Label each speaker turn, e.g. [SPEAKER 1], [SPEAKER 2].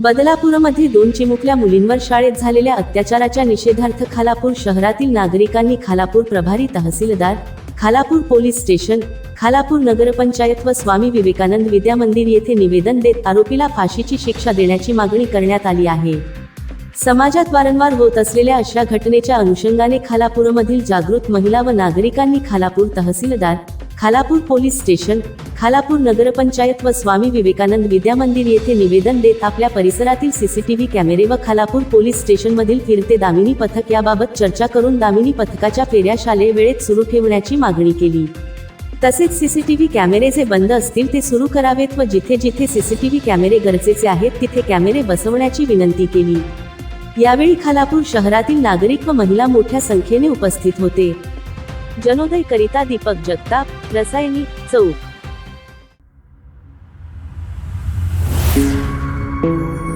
[SPEAKER 1] बदलापूरमध्ये दोन चिमुकल्या मुलींवर शाळेत झालेल्या अत्याचाराच्या निषेधार्थ खालापूर शहरातील नागरिकांनी खालापूर प्रभारी तहसीलदार खालापूर पोलीस स्टेशन खालापूर नगरपंचायत व स्वामी विवेकानंद विद्या मंदिर येथे निवेदन देत आरोपीला फाशीची शिक्षा देण्याची मागणी करण्यात आली आहे. समाजात वारंवार होत असलेल्या अशा घटनेच्या अनुषंगाने खालापूरमधील जागृत महिला व नागरिकांनी खालापूर तहसीलदार खालापूर पोलीस स्टेशन खालापूर नगरपंचायत व स्वामी विवेकानंद विद्या मंदिर येथे निवेदन देत आपल्या परिसरातील सीसीटीव्ही कॅमेरे व खालापूर पोलीस स्टेशनमधील फिरते दामिनी पथक याबाबत चर्चा करून दामिनी पथकाच्या फेऱ्या शालेय वेळेत सुरू ठेवण्याची मागणी केली. तसेच सीसीटीव्ही कॅमेरे जे बंद असतील ते सुरू करावेत व जिथे जिथे सीसीटीव्ही कॅमेरे गरजेचे आहेत तिथे कॅमेरे बसवण्याची विनंती केली. यावेळी खालापूर शहरातील नागरिक व महिला मोठ्या संख्येने उपस्थित होते. जनोदय करिता दीपक जगताप रसायनी चौक. thank you.